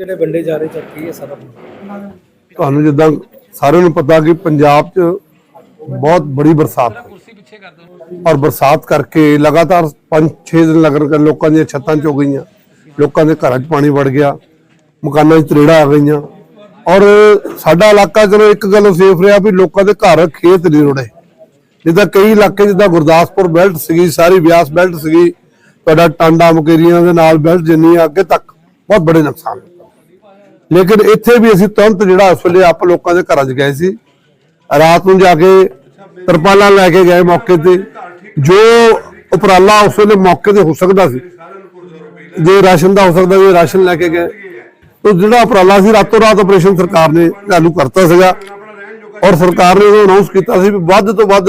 ਜਿਹੜੇ ਵੰਡੇ ਜਾ ਰਹੇ ਚੱਲ ਕੀ ਹੈ ਸਾਰਾ ਤੁਹਾਨੂੰ ਜਿੱਦਾਂ ਸਾਰਿਆਂ ਨੂੰ ਪਤਾ ਕਿ ਪੰਜਾਬ 'ਚ ਬਹੁਤ ਬੜੀ ਬਰਸਾਤ ਹੋਈ। ਔਰ ਬਰਸਾਤ ਕਰਕੇ ਲਗਾਤਾਰ 5-6 ਦਿਨ ਲੱਗਣ ਲੋਕਾਂ ਦੀਆਂ ਛੱਤਾਂ ਚੋ ਗਈਆਂ। ਲੋਕਾਂ ਦੇ ਘਰਾਂ 'ਚ ਪਾਣੀ ਵੜ ਗਿਆ। ਮਕਾਨਾਂ 'ਚ ਤਰੇੜਾਂ ਆ ਗਈਆਂ। ਔਰ ਸਾਡਾ ਇਲਾਕਾ ਚਲੋ ਇੱਕ ਗੱਲ ਸੇਫ ਰਿਹਾ ਵੀ ਲੋਕਾਂ ਦੇ ਘਰ ਖੇਤ ਨਹੀਂ ਰੁੜੇ। ਜਿੱਦਾਂ ਕਈ ਇਲਾਕੇ ਜਿੱਦਾਂ ਗੁਰਦਾਸਪੁਰ ਬੈਲਟ ਸੀਗੀ ਸਾਰੀ ਬਿਆਸ ਬੈਲਟ ਸੀਗੀ। ਤੁਹਾਡਾ ਟਾਂਡਾ ਮੁਕੇਰੀਆਂ ਦੇ ਨਾਲ ਬੈਲਟ ਜਿੰਨੀ ਆ ਅੱਗੇ ਤੱਕ ਬਹੁਤ ਬੜੇ ਨੁਕਸਾਨ। ਲੇਕਿਨ ਇੱਥੇ ਵੀ ਅਸੀਂ ਤੁਰੰਤ ਜਿਹੜਾ ਉਸ ਵੇਲੇ ਆਪ ਲੋਕਾਂ ਦੇ ਘਰਾਂ 'ਚ ਗਏ ਸੀ। ਰਾਤ ਨੂੰ ਜਾ ਕੇ ਤਰਪਾਲਾਂ ਲੈ ਕੇ ਗਏ ਮੌਕੇ ਤੇ। ਜੋ ਉਪਰਾਲਾ ਉਸ ਵੇਲੇ ਮੌਕੇ ਤੇ ਹੋ ਸਕਦਾ ਸੀ, ਜੇ ਰਾਸ਼ਨ ਦਾ ਹੋ ਸਕਦਾ ਵੀ ਰਾਸ਼ਨ ਲੈ ਕੇ ਗਏ। ਤੋ ਜਿਹੜਾ ਉਪਰਾਲਾ ਸੀ, ਰਾਤੋਂ ਰਾਤ ਆਪਰੇਸ਼ਨ ਸਰਕਾਰ ਨੇ ਚਾਲੂ ਕਰਤਾ ਸੀਗਾ। ਔਰ ਸਰਕਾਰ ਨੇ ਉਹ ਅਨਾਉਂਸ ਕੀਤਾ ਸੀ ਵੀ ਵੱਧ ਤੋਂ ਵੱਧ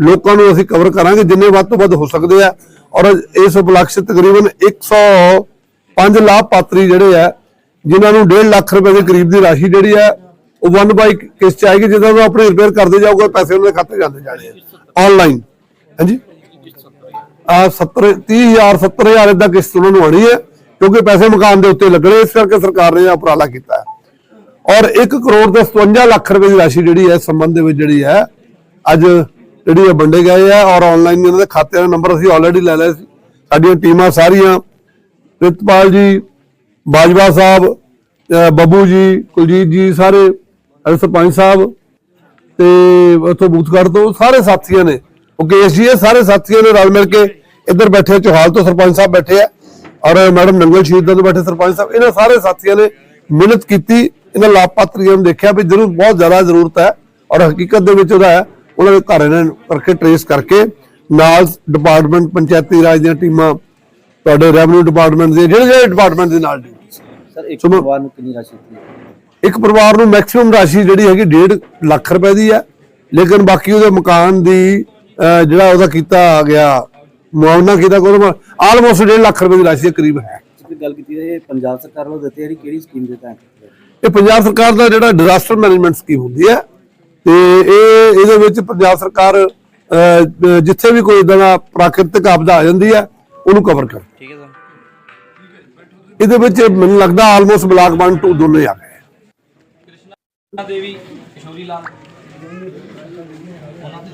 ਲੋਕਾਂ ਨੂੰ ਅਸੀਂ ਕਵਰ ਕਰਾਂਗੇ, ਜਿੰਨੇ ਵੱਧ ਤੋਂ ਵੱਧ ਹੋ ਸਕਦੇ ਆ। ਔਰ ਇਸ ਉਪਲਕਸ਼ 'ਚ ਤਕਰੀਬਨ 105 ਲਾਭਪਾਤਰੀ ਜਿਹੜੇ ਆ ਜਿਨ੍ਹਾਂ ਨੂੰ 1.5 ਲੱਖ ਰੁਪਏ ਦੇ ਕਰੀਬ ਦੀ ਰਾਸ਼ੀ ਜਿਹੜੀ ਹੈ, ਉਹ ਵਨ ਬਾਈ ਕਿਸ ਚ ਆਏਗੀ ਜਿੱਦਾਂ ਉਹ ਆਪਣੀ ਰਿਪੇਅਰ ਕਰਦੇ ਜਾਊਗਾ, ਪੈਸੇ ਉਹਨਾਂ ਦੇ ਖਾਤੇ ਜਾਂਦੇ ਜਾਣੇ ਆ। ਆਨਲਾਈਨ ਹਾਂਜੀ? ਆ 70 30000 70000 ਇਦਾਂ ਕਿਸ਼ਤ ਉਹਨਾਂ ਨੂੰ ਆਣੀ ਹੈ, ਕਿਉਂਕਿ ਪੈਸੇ ਮਕਾਨ ਦੇ ਉੱਤੇ ਲੱਗਣੇ, ਇਸ ਕਰਕੇ ਸਰਕਾਰ ਨੇ ਇਹ ਉਪਰਾਲਾ ਕੀਤਾ ਔਰ 1 ਕਰੋੜ ਤੇ 57 ਲੱਖ ਰੁਪਏ ਦੀ ਰਾਸ਼ੀ ਜਿਹੜੀ ਹੈ ਸੰਬੰਧ ਦੇ ਵਿੱਚ ਜਿਹੜੀ ਹੈ, ਅੱਜ ਜਿਹੜੀ ਇਹ ਵੰਡੇ ਗਏ ਆ, ਔਰ ਆਨਲਾਈਨ ਇਹਨਾਂ ਦੇ ਖਾਤਿਆਂ ਦੇ ਨੰਬਰ ਅਸੀਂ ਆਲਰੇਡੀ ਲੈ ਲਏ ਸੀ। ਸਾਡੀਆਂ ਟੀਮਾਂ ਸਾਰੀਆਂ, ਪ੍ਰਿਤਪਾਲ ਜੀ ਬਾਜਵਾ ਸਾਹਿਬ ਬੱਬੂ ਜੀ, ਕੁਲਜੀਤ ਜੀ ਸਾਰੇ ਸਰਪੰਚ ਸਾਹਿਬ ਤੇ ਉਥੋਂ ਬੂਥਗੜ ਤੋਂ ਸਾਰੇ ਸਾਥੀਆਂ ਨੇ, ਉਹ ਕੇਸ ਜੀ ਸਾਰੇ ਸਾਥੀਆਂ ਨੇ ਰਲ ਮਿਲ ਕੇ ਇੱਧਰ ਬੈਠੇ ਚੋਹਾਲ ਤੋਂ ਸਰਪੰਚ ਸਾਹਿਬ ਬੈਠੇ ਆ, ਔਰ ਮੈਡਮ ਨੰਗਲ ਸ਼ਹੀਦਾਂ ਤੋਂ ਬੈਠੇ ਸਰਪੰਚ ਸਾਹਿਬ, ਇਹਨਾਂ ਸਾਰੇ ਸਾਥੀਆਂ ਨੇ ਮਿਹਨਤ ਕੀਤੀ, ਇਹਨਾਂ ਲਾਭਪਾਤਰੀਆਂ ਨੂੰ ਦੇਖਿਆ ਵੀ ਜ਼ਰੂਰ ਬਹੁਤ ਜ਼ਿਆਦਾ ਜ਼ਰੂਰਤ ਹੈ, ਔਰ ਹਕੀਕਤ ਦੇ ਵਿੱਚ ਉਹਦਾ ਹੈ, ਉਹਨਾਂ ਦੇ ਘਰ ਇਹਨਾਂ ਕਰਕੇ ਟਰੇਸ ਕਰਕੇ, ਨਾਲ ਡਿਪਾਰਟਮੈਂਟ ਪੰਚਾਇਤੀ ਰਾਜ ਦੀਆਂ ਟੀਮਾਂ, ਤੁਹਾਡੇ ਰੈਵਨਿਊ ਡਿਪਾਰਟਮੈਂਟ ਦੇ, ਜਿਹੜੇ ਜਿਹੜੇ ਡਿਪਾਰਟਮੈਂਟ ਦੇ ਨਾਲ ਸਰ ਇੱਕ। ਪਰਿਵਾਰ ਨੂੰ ਕਿੰਨੀ ਰਾਸ਼ੀ ਦਿੱਤੀ? ਇੱਕ ਪਰਿਵਾਰ ਨੂੰ ਮੈਕਸਿਮਮ ਰਾਸ਼ੀ ਜਿਹੜੀ ਹੈਗੀ 1.5 ਲੱਖ ਰੁਪਏ ਦੀ ਹੈ। ਲੇਕਿਨ ਬਾਕੀ ਉਹਦੇ ਮਕਾਨ ਦੀ ਜਿਹੜਾ ਉਹਦਾ ਕੀਤਾ ਗਿਆ ਮੁਆਵਜ਼ਾ ਕੀਤਾ ਕੋਲ ਆਲਮੋਸਟ 1.5 ਲੱਖ ਰੁਪਏ ਦੀ ਰਾਸ਼ੀ ਦੇ ਕਰੀਬ ਹੈ। ਤੁਸੀਂ ਗੱਲ ਕੀਤੀ ਹੈ ਇਹ ਪੰਜਾਬ ਸਰਕਾਰ ਵੱਲੋਂ ਦਿੱਤੀ ਹੈ ਜਿਹੜੀ ਕਿਹੜੀ ਸਕੀਮ ਦੇ ਤਹਿਤ? ਇਹ ਪੰਜਾਬ ਸਰਕਾਰ ਦਾ ਜਿਹੜਾ ਡਿਜ਼ਾਸਟਰ ਮੈਨੇਜਮੈਂਟ ਸਕੀਮ ਹੁੰਦੀ ਹੈ ਤੇ ਇਹ ਇਹਦੇ ਵਿੱਚ ਪੰਜਾਬ ਸਰਕਾਰ ਜਿੱਥੇ ਵੀ ਕੋਈ ਇਦਾਂ ਦਾ ਪ੍ਰਾਕਿਰਤਿਕ ਆਪਦਾ ਆ ਜਾਂਦੀ ਹੈ ਉਹਨੂੰ ਕਵਰ ਕਰ। ਠੀਕ ਹੈ ਸਰ ਇਹਦੇ ਵਿੱਚ ਮੈਨੂੰ ਲੱਗਦਾ ਆਲਮੋਸਟ ਬਲਾਕ 1 2 ਦੋਨੇ ਆ ਗਏ। ਕ੍ਰਿਸ਼ਨਾ ਦੇਵੀ ਕਿਸ਼ੋਰੀ ਲਾਲ। ਉਹਨਾਂ ਦੇ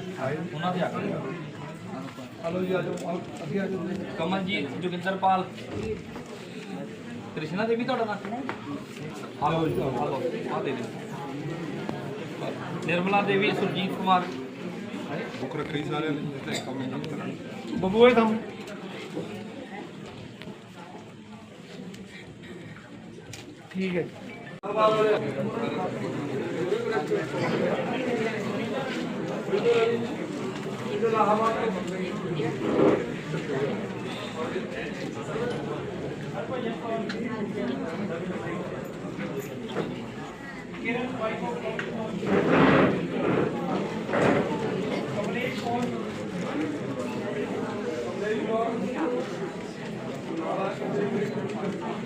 ਉਹਨਾਂ ਦੇ ਆ ਗਏ। ਹਲੋ ਜੀ ਆਜੋ ਅਸੀਂ ਆਜੋ ਕਮਲਜੀਤ ਜੋਗਿੰਦਰਪਾਲ ਕ੍ਰਿਸ਼ਨਾ ਦੇਵੀ ਤੁਹਾਡਾ ਨਾਮ? ਹਲੋ ਜੀ ਹਲੋ। ਆ ਦੇ ਨਿਰਮਲਾ ਦੇਵੀ ਸੁਰਜੀਤ ਕੁਮਾਰ। ਬੁੱਕ ਰੱਖੀ ਸਾਰਿਆਂ ਨੇ ਤੇ ਕੰਮ? ਨਹੀਂ ਕਰਨਾ ਬੱਬੂ ਇਹ ਤਾਂ ਠੀਕ ਹੈ